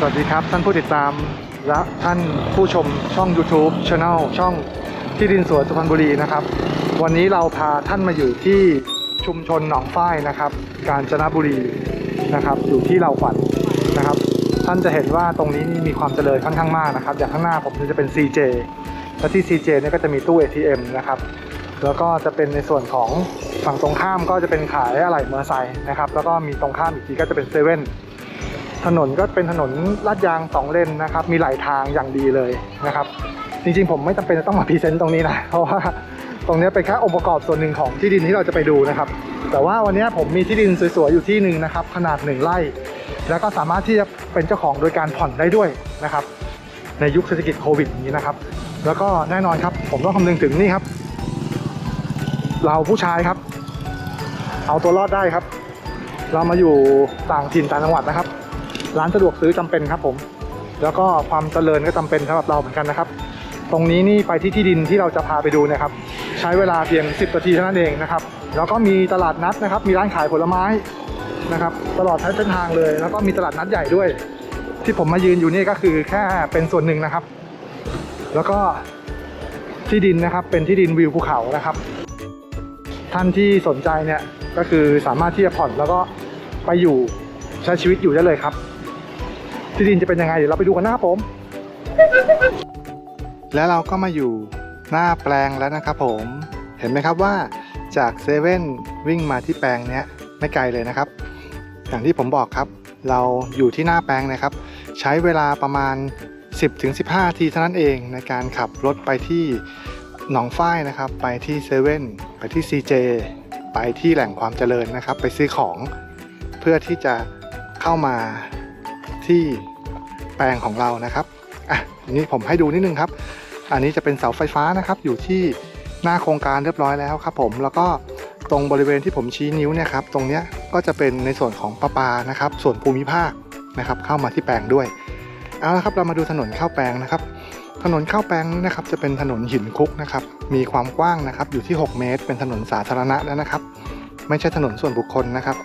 สวัสดีครับ ท่านผู้ติดตามและท่านผู้ชมช่อง YouTube Channel ช่องที่ดินสวนสุพรรณบุรีนะครับ วันนี้เราพาท่านมาอยู่ที่ชุมชนหนองฝ้ายนะครับ กาญจนบุรีนะครับ อยู่ที่เราขวัญนะครับ ท่านจะเห็นว่าตรงนี้นี่มีความเจริญค่อนข้างมากนะครับ อย่างข้างหน้าผมนี่จะเป็น CJ และที่ CJ เนี่ยก็จะมีตู้ ATM นะครับแล้วก็จะเป็นในส่วนของฝั่งตรงข้ามก็จะเป็นขายอะไหล่มอเตอร์ไซค์นะครับ แล้วก็มีตรงข้ามอีกทีก็จะเป็นเซเว่น ถนนก็เป็นถนนลาดยางสองเลนนะครับ มีหลายทางอย่างดีเลยนะครับ จริงๆ ผมไม่จำเป็นจะต้องมาพรีเซนต์ตรงนี้นะ เพราะว่าตรงนี้เป็นแค่องค์ประกอบส่วนหนึ่งของที่ดินที่เราจะไปดูนะครับ แต่ว่าวันนี้ผมมีที่ดินสวยๆอยู่ที่หนึ่งนะครับ ขนาดหนึ่งไร่ แล้วก็สามารถที่จะเป็นเจ้าของโดยการผ่อนได้ด้วยนะครับ ในยุคเศรษฐกิจโควิดนี้นะครับ แล้วก็แน่นอนครับ ผมต้องคำนึงถึงนี่ครับ เราผู้ชายครับ เอาตัวรอดได้ครับ เรามาอยู่ต่างถิ่นต่างจังหวัดนะครับ ร้านสะดวกซื้อจำเป็นครับผม แล้วก็ความเจริญก็จำเป็นสำหรับเราเหมือนกันนะครับ ตรงนี้นี่ไปที่ที่ดินที่เราจะพาไปดูนะครับ ใช้เวลาเพียง 10นาทีเท่านั้นเองนะครับ แล้วก็มีตลาดนัดนะครับ มีร้านขายผลไม้นะครับ ตลอดทั้งเส้นทางเลย แล้วก็มีตลาดนัดใหญ่ด้วย ที่ผมมายืนอยู่นี่ก็คือแค่เป็นส่วนหนึ่งนะครับ แล้วก็ที่ดินนะครับเป็นที่ดินวิวภูเขานะครับ ท่านที่สนใจเนี่ยก็คือสามารถที่จะผ่อนแล้วก็ไปอยู่ใช้ชีวิตอยู่ได้เลยครับ ที่ดินจะเป็นยังไงเดี๋ยวเราไปดูกันหนะครับผม แล้วเราก็มาอยู่หน้าแปลงแล้วนะครับผม เห็นไหมครับว่าจากเซเว่นวิ่งมาที่แปลงเนี้ยไม่ไกลเลยนะครับ อย่างที่ผมบอกครับ เราอยู่ที่หน้าแปลงนะครับ ใช้เวลาประมาณ 10-15 นาทีเท่านั้นเองในการขับรถไปที่หนองฝ้ายนะครับ ไปที่เซเว่นไปที่ CJ ไปที่แหล่งความเจริญนะครับ ไปซื้อของเพื่อที่จะเข้ามา ที่แปลงของเรานะครับอะนี้ผมให้ดูนิดนึงครับ อันนี้จะเป็นเสาไฟฟ้านะครับอยู่ที่หน้าโครงการเรียบร้อยแล้วครับ ผมแล้วก็ตรงบริเวณที่ผมชี้นิ้วเนี่ยครับตรงเนี้ยก็จะเป็นในส่วนของประปานะครับ ส่วนภูมิภาคนะครับเข้ามาที่แปลงด้วยเอาละครับเรามาดูถนนเข้าแปลงนะครับ ถนนเข้าแปลงนะครับจะเป็นถนนหินคุกนะครับมีความกว้างนะครับอยู่ที่ 6 เมตร เป็นถนนสาธารณะแล้วนะครับ ไม่ใช่ถนนส่วนบุคคลนะครับ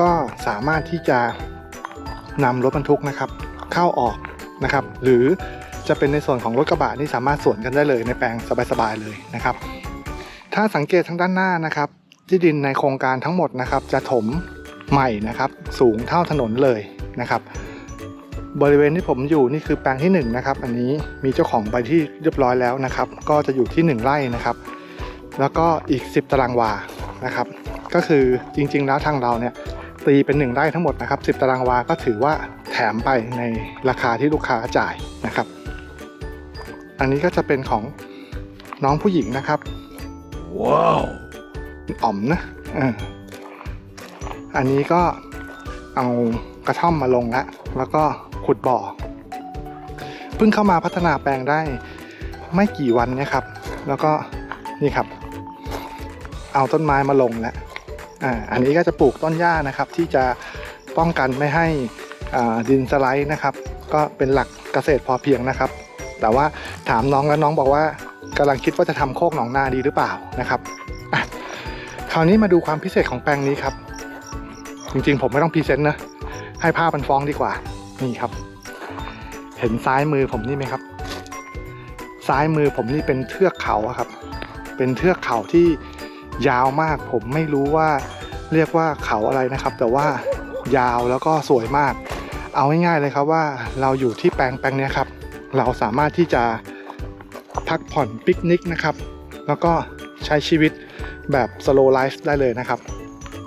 ก็สามารถที่จะ นำรถบรรทุกนะครับเข้าออกนะครับ หรือจะเป็นในส่วนของรถกระบะนี่สามารถสวนกันได้เลยในแปลงสบายๆเลยนะครับ ถ้าสังเกตทางด้านหน้านะครับ ที่ดินในโครงการทั้งหมดนะครับ จะถมใหม่นะครับ สูงเท่าถนนเลยนะครับ บริเวณที่ผมอยู่นี่คือแปลงที่1นงนะครับ อันนี้มีเจ้าของไปที่เรียบร้อยแล้วนะครับ ก็จะอยู่ที่ 1 ไร่นะครับ แล้วก็อีก 10 ตารางวานะครับ ก็คือจริงๆแล้วทางเราเนี่ย ตีเป็น 1ไร่ทั้งหมดนะครับ10 ตารางวาก็ถือว่าแถมไปในราคาที่ลูกค้าจ่ายนะครับ อันนี้ก็จะเป็นของน้องผู้หญิงนะครับ ว้าวอ๋อมนะเอออันนี้ก็เอากระท่อมมาลงแล้วแล้วก็ขุดบ่อเพิ่งเข้ามาพัฒนาแปลงได้ไม่กี่วันเนะครับ แล้วก็นี่ครับ เอาต้นไม้มาลงแล้ว อ่าอันนี้ก็จะปลูกต้นหญ้านะครับ ที่จะป้องกันไม่ให้ดินสไลด์นะครับ ก็เป็นหลักเกษตรพอเพียงนะครับ แต่ว่าถามน้องแล้วน้องบอกว่ากำลังคิดว่าจะทำโคกหนองนาดีหรือเปล่านะครับคราวนี้มาดูความพิเศษของแปลงนี้ครับ จริงๆ ผมไม่ต้องพรีเซนต์นะ ให้ภาพมันฟ้องดีกว่า นี่ครับ เห็นซ้ายมือผมนี่ไหมครับ ซ้ายมือผมนี่เป็นเทือกเขาครับ เป็นเทือกเขาที่ ยาวมาก ผมไม่รู้ว่าเรียกว่าเขาอะไรนะครับ แต่ว่ายาวแล้วก็สวยมาก เอาง่ายๆเลยครับว่าเราอยู่ที่แปลงแปลงเนี้ยครับ เราสามารถที่จะพักผ่อนปิกนิกนะครับ แล้วก็ใช้ชีวิตแบบ slow life ได้เลยนะครับ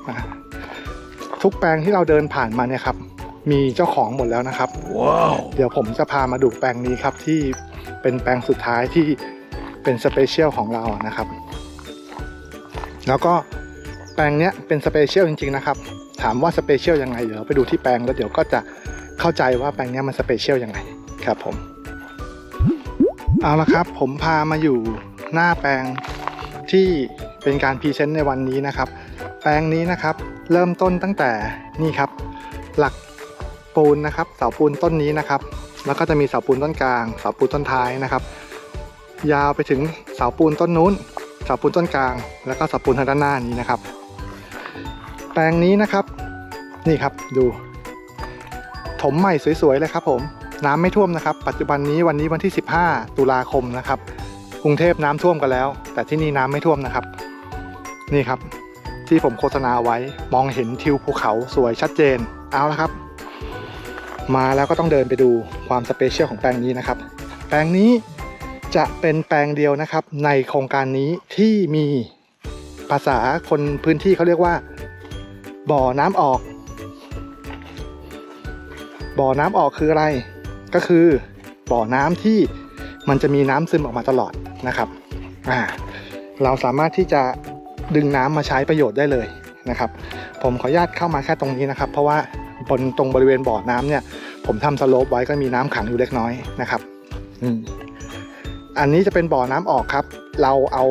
อ่าทุกแปลงที่เราเดินผ่านมาเนี่ยครับ มีเจ้าของหมดแล้วนะครับว้าวเดี๋ยวผมจะพามาดูแปลงนี้ครับที่เป็นแปลงสุดท้ายที่เป็นสเปเชียลของเรานะครับ แล้วก็แปลงเนี้ยเป็นสเปเชียลจริง ๆ นะครับ ถามว่าสเปเชียลยังไงเดี๋ยวไปดูที่แปลงแล้วเดี๋ยวก็จะเข้าใจว่าแปลงเนี้ยมันสเปเชียลยังไงครับผม เอาละครับ ผมพามาอยู่หน้าแปลงที่เป็นการพรีเซนต์ในวันนี้นะครับ แปลงนี้นะครับเริ่มต้นตั้งแต่นี่ครับ หลักปูนนะครับ เสาปูนต้นนี้นะครับ แล้วก็จะมีเสาปูนต้นกลาง เสาปูนต้นท้ายนะครับ ยาวไปถึงเสาปูนต้นนู้น เสาปูนต้นกลาง แล้วก็เสาปูนทางด้านหน้านี้นะครับ แปลงนี้นะครับนี่ครับดูถมใหม่สวยๆเลยครับ ผมน้ำไม่ท่วมนะครับ ปัจจุบันนี้วันนี้วันที่ 15 ตุลาคมนะครับ กรุงเทพน้ำท่วมกันแล้ว แต่ที่นี่น้ำไม่ท่วมนะครับ นี่ครับ ที่ผมโฆษณาไว้มองเห็นทิวภูเขาสวยชัดเจนเอาละครับ มาแล้วก็ต้องเดินไปดูความสเปเชียลของแปลงนี้นะครับ แปลงนี้ จะเป็นแปลงเดียวนะครับในโครงการนี้ที่มีภาษาคนพื้นที่เขาเรียกว่า บ่อน้ำออก บ่อน้ำออกคืออะไร ก็คือบ่อน้ำที่มันจะมีน้ำซึมออกมาตลอดนะครับอ่าเราสามารถที่จะดึงน้ำมาใช้ประโยชน์ได้เลยนะครับ ผมขออนุญาตเข้ามาแค่ตรงนี้นะครับ เพราะว่าบนตรงบริเวณบ่อน้ำเนี่ย ผมทำสโลปไว้ก็มีน้ำขังอยู่เล็กน้อยนะครับ อืม อันนี้จะเป็นบ่อน้ำออกครับ เราเอา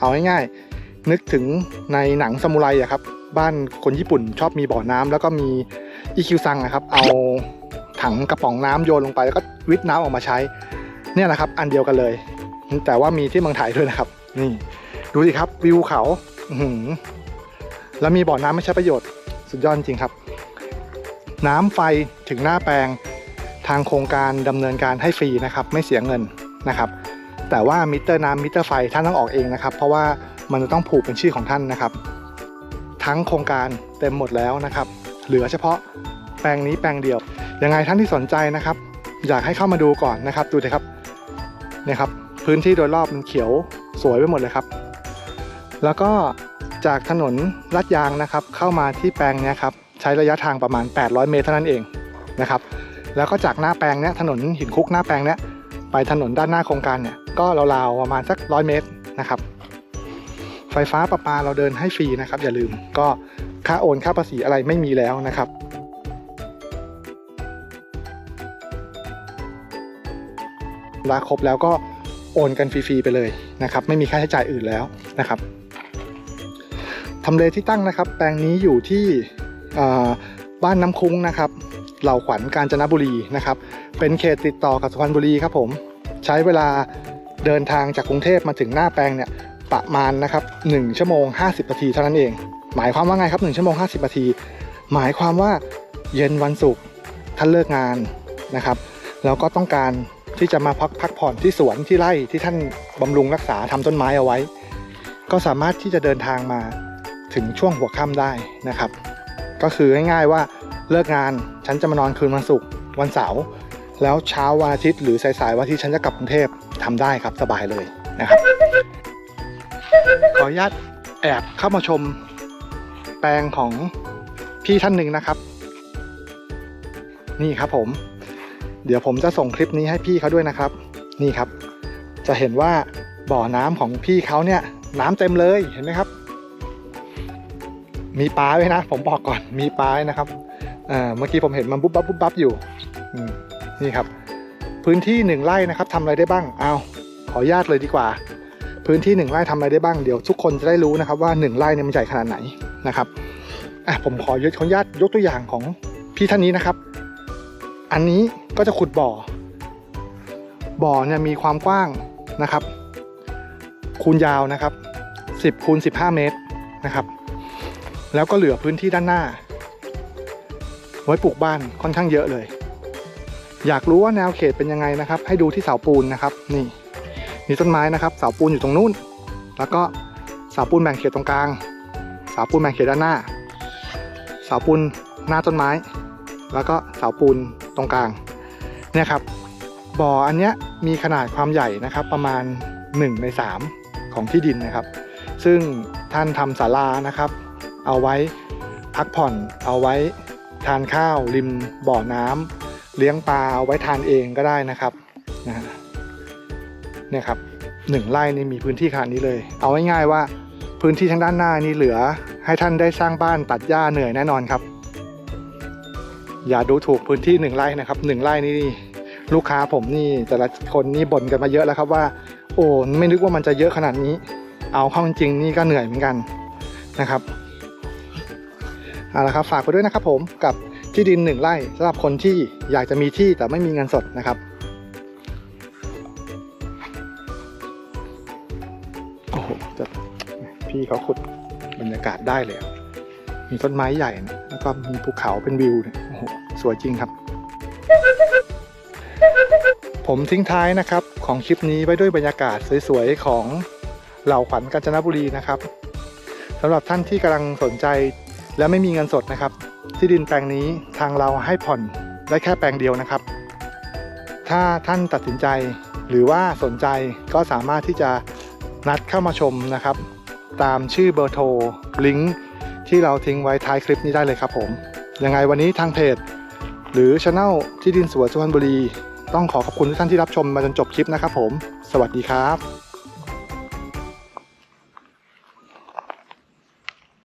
เอาง่ายๆนึกถึงในหนังซามูไรอะครับ บ้านคนญี่ปุ่นชอบมีบ่อน้ำแล้วก็มีอีคิวซังนะครับ เอาถังกระป๋องน้ำโยนลงไปแล้วก็วิทน้ำออกมาใช้ เนี่ยนะครับ อันเดียวกันเลย แต่ว่ามีที่เมืองไทยด้วยนะครับ นี่ดูสิครับวิวเขาหืแล้วมีบ่อน้ำไม่ใช้ประโยชน์สุดยอดจริงครับ น้ำไฟถึงหน้าแปลงทางโครงการดำเนินการให้ฟรีนะครับ ไม่เสียเงิน นะครับ แต่ว่ามิเตอร์น้ำมิเตอร์ไฟท่านต้องออกเองนะครับ เพราะว่ามันจะต้องผูกเป็นชื่อของท่านนะครับ ทั้งโครงการเต็มหมดแล้วนะครับ เหลือเฉพาะแปลงนี้แปลงเดียว ยังไงท่านที่สนใจนะครับ อยากให้เข้ามาดูก่อนนะครับ ดูเลยครับเนี่ยครับ พื้นที่โดยรอบมันเขียวสวยไปหมดเลยครับ แล้วก็จากถนนลาดยางนะครับ เข้ามาที่แปลงนี้ครับใช้ระยะทางประมาณ 800 เมตรเท่านั้นเองนะครับ แล้วก็จากหน้าแปลงเนี้ยถนนหินคุกหน้าแปลงเนี้ย ไปถนนด้านหน้าโครงการเนี่ยก็ราวๆประมาณสักร้อยเมตรนะครับ ไฟฟ้าประปาเราเดินให้ฟรีนะครับ อย่าลืมก็ค่าโอนค่าภาษีอะไรไม่มีแล้วนะครับลาครบแล้วก็โอนกันฟรีๆไปเลยนะครับ ไม่มีค่าใช้จ่ายอื่นแล้วนะครับทำเลที่ตั้งนะครับ แปลงนี้อยู่ที่บ้านน้ำคุ้งนะครับ เหล่าขวัญกาญจนบุรีนะครับ เป็นเขตติดต่อกับสุพรรณบุรีครับผม ใช้เวลาเดินทางจากกรุงเทพมาถึงหน้าแปลงเนี่ยประมาณนะครับ1ชั่วโมง 50นาทีเท่านั้นเอง หมายความว่าไงครับ1ชั่วโมง 50นาที หมายความว่าเย็นวันศุกร์ท่านเลิกงานนะครับ แล้วก็ต้องการที่จะมาพักพักผ่อนที่สวนที่ไร่ที่ท่านบำรุงรักษาทำต้นไม้เอาไว้ ก็สามารถที่จะเดินทางมาถึงช่วงหัวค่ำได้นะครับ ก็คือง่ายๆว่าเลิกงานฉันจะมานอนคืนวันศุกร์วันเสาร์ แล้วเช้าวันอาทิตย์หรือสายๆวันอาทิตย์ฉันจะกลับกรุงเทพทำได้ครับสบายเลยนะครับ ขออนุญาตแอบเข้ามาชมแปลงของพี่ท่านหนึ่งนะครับ นี่ครับผม เดี๋ยวผมจะส่งคลิปนี้ให้พี่เขาด้วยนะครับ นี่ครับ จะเห็นว่าบ่อน้ำของพี่เขาเนี่ย น้ำเต็มเลยเห็นไหมครับ มีปลาไว้นะ ผมบอกก่อนมีปลานะครับเอ่อเมื่อกี้ผมเห็นมันบุ๊บบับบุ๊บบับอยู่ อืม นี่ครับ พื้นที่หนึ่งไร่นะครับทำอะไรได้บ้างเอาขออนุญาตเลยดีกว่า พื้นที่หนึ่งไร่ทำอะไรได้บ้างเดี๋ยวทุกคนจะได้รู้นะครับว่าหนึ่งไร่เนี่ยมันใหญ่ขนาดไหนนะครับอะผมขอยกขออนุญาตยกตัวอย่างของพี่ท่านนี้นะครับ อันนี้ก็จะขุดบ่อ บ่อเนี่ยมีความกว้างนะครับ คูณยาวนะครับ10คูณ15 เมตรนะครับ แล้วก็เหลือพื้นที่ด้านหน้า ไว้ปลูกบ้านค่อนข้างเยอะเลย อยากรู้ว่าแนวเขตเป็นยังไงนะครับ ให้ดูที่เสาปูนนะครับ นี่ มีต้นไม้นะครับ เสาปูนอยู่ตรงนู้น แล้วก็เสาปูนแบ่งเขตตรงกลาง เสาปูนแบ่งเขตด้านหน้า เสาปูนหน้าต้นไม้ แล้วก็เสาปูนตรงกลาง เนี่ยครับ บ่ออันเนี้ยมีขนาดความใหญ่นะครับ ประมาณ 1 ใน 3 ของที่ดินนะครับ ซึ่งท่านทำศาลานะครับ เอาไว้พักผ่อน เอาไว้ทานข้าวริมบ่อน้ำ เลี้ยงปลาเอาไว้ทานเองก็ได้นะครับนะเนี่ยครับหนึ่งไร่นี่มีพื้นที่ขนาดนี้เลย เอาง่ายๆว่าพื้นที่ทางด้านหน้านี่เหลือ ให้ท่านได้สร้างบ้านตัดหญ้าเหนื่อยแน่นอนครับ อย่าดูถูกพื้นที่หนึ่งไร่นะครับหนึ่งไร่นี่ลูกค้าผมนี่แต่ละคนนี่บ่นกันมาเยอะแล้วครับว่า โอ้ไม่นึกว่ามันจะเยอะขนาดนี้ เอาเข้าจริงๆนี่ก็เหนื่อยเหมือนกันนะครับเอาละครับฝากไปด้วยนะครับผมกับ ที่ดินหนึ่งไร่สำหรับคนที่อยากจะมีที่แต่ไม่มีเงินสดนะครับ โอ้โหจะพี่เขาขุดบรรยากาศได้เลย มีต้นไม้ใหญ่นะแล้วก็มีภูเขาเป็นวิวเนี่ยโอ้โหสวยจริงครับ ผมทิ้งท้ายนะครับของคลิปนี้ไว้ด้วยบรรยากาศสวยๆของเหล่าขวัญกาญจนบุรีนะครับสำหรับท่านที่กำลังสนใจ และไม่มีเงินสดนะครับ ที่ดินแปลงนี้ทางเราให้ผ่อนได้แค่แปลงเดียวนะครับ ถ้าท่านตัดสินใจหรือว่าสนใจก็สามารถที่จะนัดเข้ามาชมนะครับ ตามชื่อเบอร์โทรลิงก์ที่เราทิ้งไว้ท้ายคลิปนี้ได้เลยครับผมยังไงวันนี้ทางเพจ หรือช anel ที่ดินสวนสุพรรณบุรี ต้องขอขอบคุณทุกท่านที่รับชมมาจนจบคลิปนะครับผม สวัสดีครับ